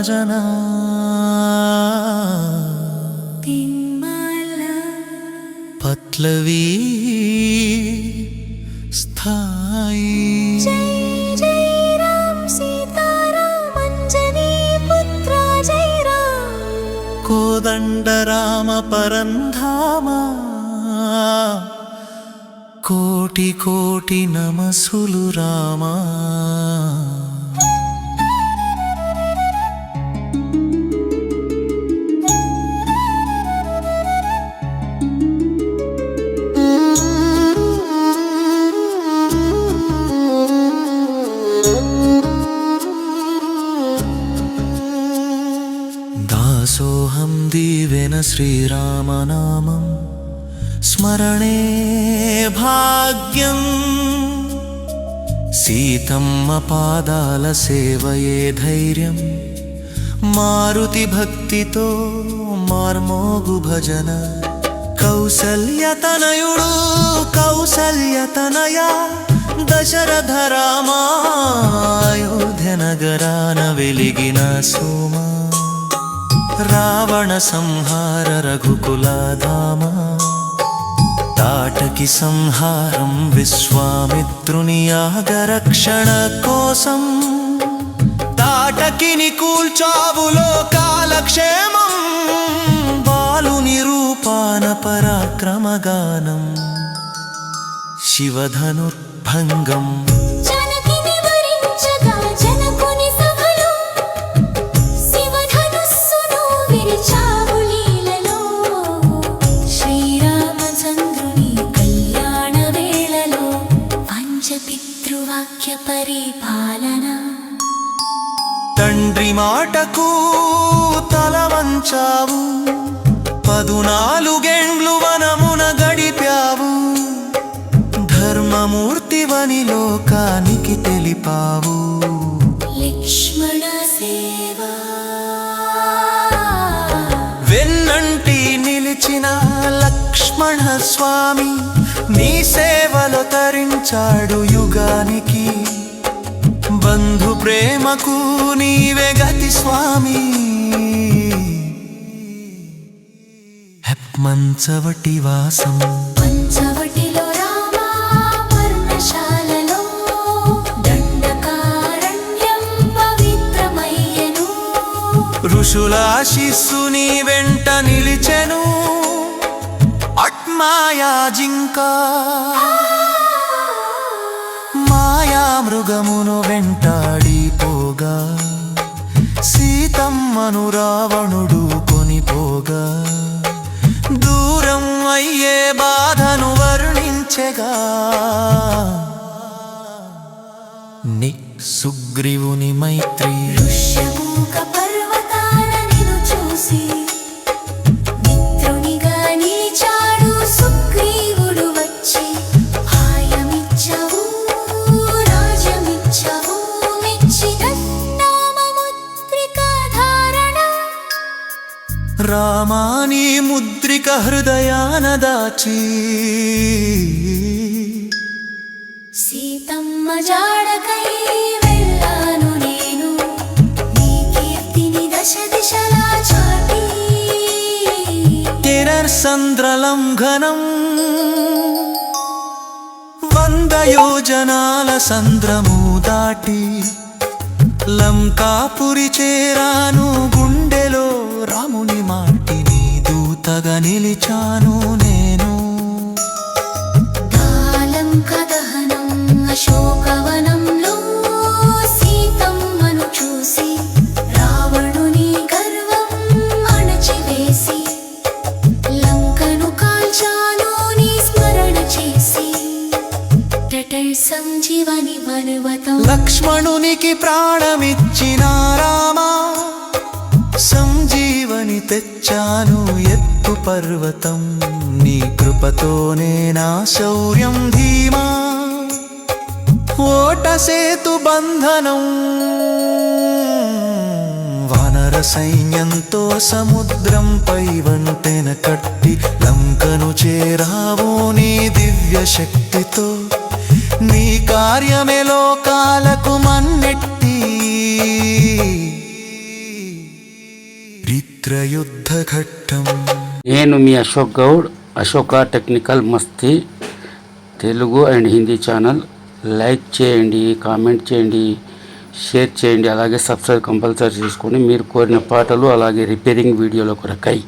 రాజనా పట్లవీ స్థాయి. కోదండరామ పరంధామ. కోటి కోటి నమసులు రామా. దీవెన శ్రీరామనామం స్మరణే భాగ్యం సీతమ్మ పాదాల సేవయే ధైర్యం మారుతి భక్తితో మార్మోగు భజన కౌసల్యతనయుడు కౌసల్యతనయ దశరథ రామాయోధ్య నగరాన వెలిగిన సోమా రావణ సంహార రఘుకులాధామ. తాటకి సంహారం విశ్వామిత్రుని యాగరక్షణ కోసం. తాటకిని కూల్చావులో కాలక్షేమం బాలుని రూపాన పరాక్రమగానం. శివధనుర్భంగం. పంచపితృవాక్య పరిపాలన. తండ్రి మాటకు తల వంచావు. పదునాలుగేండ్లు వనమున గడిపావు. ధర్మమూర్తివని లోకానికి తెలిపావు. లక్ష్మణ సేవా. వెన్నంటి నిలిచిన లక్ష్మణ స్వామి నీ సేవలో తరించాడు యుగానికి. బంధు ప్రేమకు నీవే గతి స్వామి. హెప్మంచవటి వాసం. పంచవటిలో రామా పర్ణశాలలో దండకారణ్యం పవిత్రమయ్యను. ఋషులాశిస్సు నీ వెంట నిలిచెను. అట్మాయా మార్గమును మాయా మృగమును వెంటాడిపోగా సీతమ్మను రావణుడు కొనిపోగా. దూరం అయ్యే బాధను వర్ణించెగా. ని సుగ్రీవుని మైత్రి. ఋష్యమూక రామాని ముద్రిక హృదయాన దాచి సీతమ్మ జాడకై వెళ్ళాను నేను నీ కీర్తిని దశ దిశలా చాటి. తిరర్సంద్రలంఘనం వంద యోజనాల సంద్రము దాటి. లంకాపురి చేరాను గుండెలో రాముని మాటిని దూతగా నిలిచాను నేను. లక్ష్మణునికి ప్రాణమిచ్చిన రామా సంజీవని తెచ్చాను ఎత్తు పర్వతం. నీ కృపతోనే నా శౌర్యం ధీమా. ఓట సేతు బంధనం వానర సైన్యంతో సముద్రంపై వంతెన కట్టి లంకను చేరావు నీ దివ్య శక్తితో నీ కార్యమే లోకాలకు మన్నెట్టి. రిత్రయుద్ధ ఘట్టం నేను మీ Ashok Goud Ashoka technical Masti Telugu and Hindi channel. Like చేయండి కామెంట్ చేయండి షేర్ చేయండి అలాగే సబ్స్క్రైబ్ కంపల్సరీ చేసుకోండి మీరు కోరిన పాటలు అలాగే రిపేరింగ్ వీడియోల కొరకై